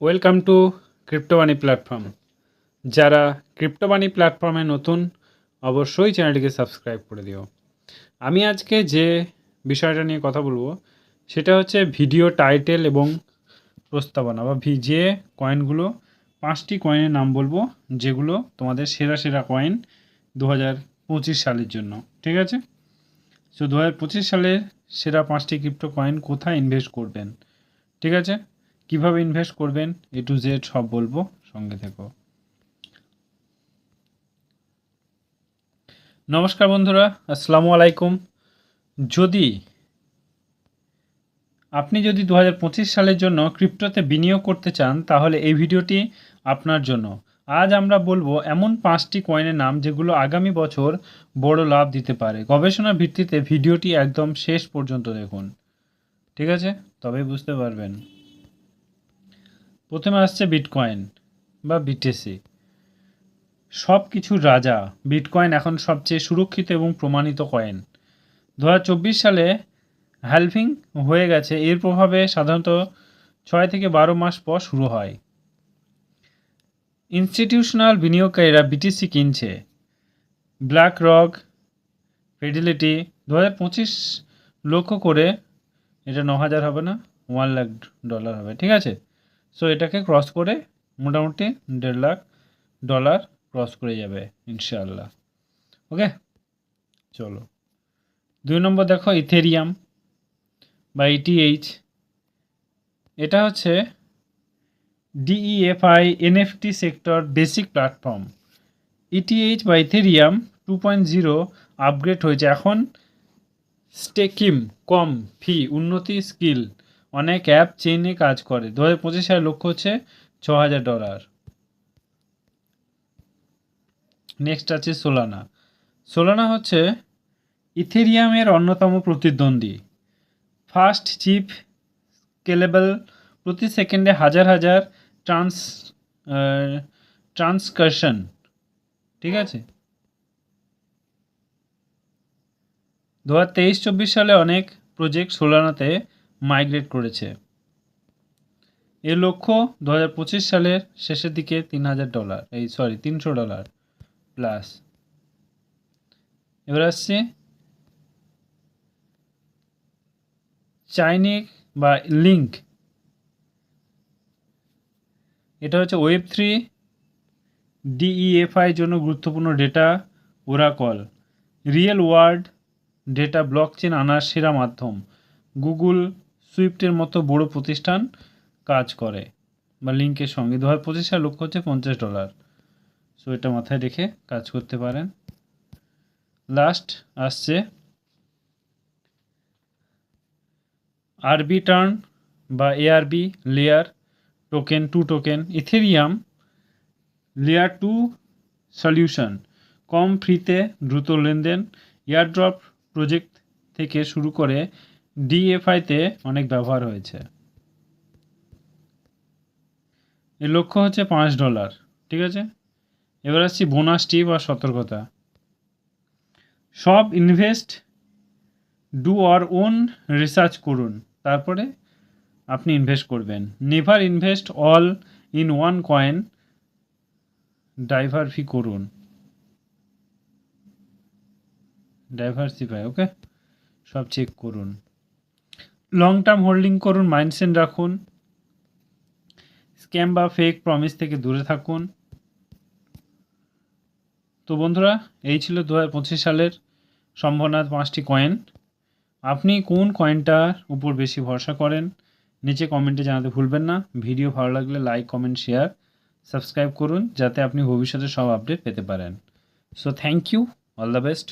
Welcome to ক্রিপ্টোবানি platform যারা ক্রিপ্টোবানি প্ল্যাটফর্মে নতুন, অবশ্যই চ্যানেলটিকে সাবস্ক্রাইব করে দিও। আমি আজকে যে বিষয়টা নিয়ে কথা বলব, সেটা হচ্ছে ভিডিও টাইটেল এবং প্রস্তাবনা, বা যে কয়েনগুলো পাঁচটি কয়েনের নাম বলব, যেগুলো তোমাদের সেরা সেরা কয়েন দু হাজার পঁচিশ সালের জন্য, ঠিক আছে? সো দু হাজার পঁচিশ সালের সেরা পাঁচটি ক্রিপ্টো কয়েন কোথায় ইনভেস্ট করবেন, ঠিক আছে? কীভাবে ইনভেস্ট করবেন? এ টু জেড সব বলব, সঙ্গে থেকো। নমস্কার বন্ধুরা, আসসালামু আলাইকুম। যদি আপনি যদি দু হাজার পঁচিশ সালের জন্য ক্রিপ্টোতে বিনিয়োগ করতে চান, তাহলে এই ভিডিওটি আপনার জন্য। আজ আমরা বলব এমন পাঁচটি কয়েনের নাম যেগুলো আগামী বছর বড় লাভ দিতে পারে। গবেষণার ভিত্তিতে ভিডিওটি একদম শেষ পর্যন্ত দেখুন। ঠিক আছে? তবেই বুঝতে পারবেন। প্রথমে আসছে বিটকয়েন বা বিটিসি সব কিছুর রাজা বিটকয়েন এখন সবচেয়ে সুরক্ষিত এবং প্রমাণিত কয়েন দু হাজার চব্বিশ সালে হ্যালভিং হয়ে গেছে। এর প্রভাবে সাধারণত ছয় থেকে বারো মাস পর শুরু হয়। ইনস্টিটিউশনাল বিনিয়োগকারীরা বিটিসি কিনছে। ব্ল্যাক রক ফিডিলিটি দু লক্ষ্য করে এটা ন হাজার হবে না, ওয়ান লাখ ডলার হবে, ঠিক আছে? সো এটাকে ক্রস করে মোটামুটি দেড় লাখ ডলার ক্রস করে যাবে, ইনশাআল্লাহ। ওকে চলো। দুই নম্বর দেখো ইথেরিয়াম বা ইটিএইচ এটা হচ্ছে DeFi NFT sector basic platform ETH বা Ethereum two point zero upgrade হয়েছে। এখন স্টেকিম কম ফি উন্নতি স্কিল অনেক অ্যাপ চেইনে কাজ করে। দু হাজার পঁচিশ সালের লক্ষ্য হচ্ছে ছ হাজার ডলার। নেক্সট আছে সোলানা সোলানা হচ্ছে ইথেরিয়ামের অন্যতম প্রতিদ্বন্দ্বী। ফাস্ট চিপ স্কেলেবল প্রতি সেকেন্ডে হাজার হাজার ট্রান্স ট্রান্সকারশন ঠিক আছে? দু হাজার তেইশ, চব্বিশ সালে অনেক প্রজেক্ট সোলানাতে মাইগ্রেট করেছে। এর লক্ষ্য দু হাজার পঁচিশ সালের শেষের দিকে তিন হাজার ডলার এই সরি তিনশো ডলার প্লাস এবার আসছে চাইনিক বা লিঙ্ক এটা হচ্ছে ওয়েব থ্রি ডিইএফআই জন্য গুরুত্বপূর্ণ data oracle real world data blockchain আনার সেরা মাধ্যম। গুগল সুইফটের মতো বড় প্রতিষ্ঠান কাজ করে বা লিঙ্কের সঙ্গে। দু হাজার লক্ষ্য হচ্ছে পঞ্চাশ ডলার। সো এটা মাথায় রেখে কাজ করতে পারেন। লাস্ট আসছে আরবি টার্ন বা ARB layer token to token Ethereum layer two solution কম ফ্রিতে দ্রুত লেনদেন এয়ারড্রপ প্রজেক্ট থেকে শুরু করে ডিএফআইতে অনেক ব্যবহার হয়েছে। এর লক্ষ্য হচ্ছে পাঁচ ডলার, ঠিক আছে? এবার আসছি বোনাস টিপ আর সতর্কতা। সব invest, do your own research করুন, তারপরে আপনি ইনভেস্ট করবেন। Never invest all in one coin diversify করুন। Diversify, okay? সব চেক করুন। লং টার্ম হোল্ডিং করুন মাইন্ডসেট রাখুন। স্ক্যাম বা ফেক প্রমিস থেকে দূরে থাকুন। তো বন্ধুরা, এই ছিল দু হাজার পঁচিশ সালের সম্ভাবনার পাঁচটি কয়েন আপনি কোন কয়েনটার উপর বেশি ভরসা করেন, নিচে কমেন্টে জানাতে ভুলবেন না। ভিডিও ভালো লাগলে লাইক কমেন্ট শেয়ার সাবস্ক্রাইব করুন, যাতে আপনি ভবিষ্যতে সব আপডেট পেতে পারেন। So thank you all the best